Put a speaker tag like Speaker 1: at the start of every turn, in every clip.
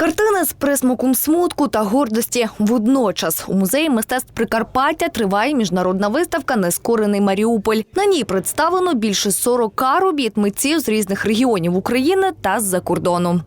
Speaker 1: Картини з присмаком смутку та гордості. Водночас у музеї мистецтв Прикарпаття триває міжнародна виставка Нескорений Маріуполь. На ній представлено більше 40 робіт митців з різних регіонів України та з-за кордону.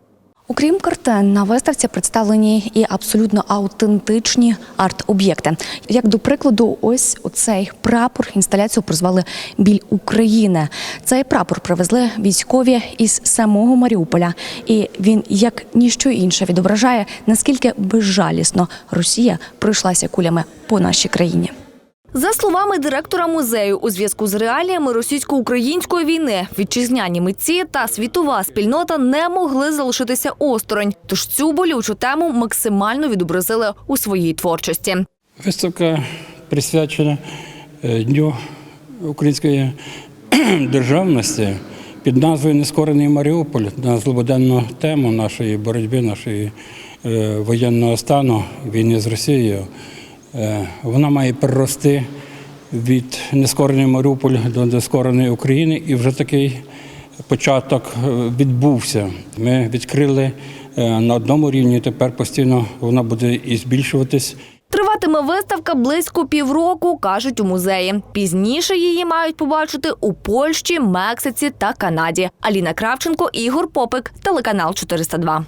Speaker 1: Окрім картин, на виставці представлені і абсолютно аутентичні арт-об'єкти. Як до прикладу, ось оцей прапор інсталяцію прозвали Біль України. Цей прапор привезли військові із самого Маріуполя, і він як ніщо інше відображає, наскільки безжалісно Росія пройшлася кулями по нашій країні. За словами директора музею, у зв'язку з реаліями російсько-української війни вітчизняні митці та світова спільнота не могли залишитися осторонь. Тож цю болючу тему максимально відобразили у своїй творчості.
Speaker 2: Виставка присвячена е, Дню української державності під назвою Нескорений Маріуполь на злободенну тему нашої боротьби, нашої е, воєнного стану війни з Росією. Е, Вона має перерости від нескорений Маріуполь до нескореної України, і вже такий початок е, відбувся. Ми відкрили е, на одному рівні, тепер постійно вона буде і збільшуватись.
Speaker 1: Триватиме виставка близько півроку, кажуть у музеї. Пізніше її мають побачити у Польщі, Мексиці та Канаді. Аліна Кравченко, Ігор Попик, телеканал 402.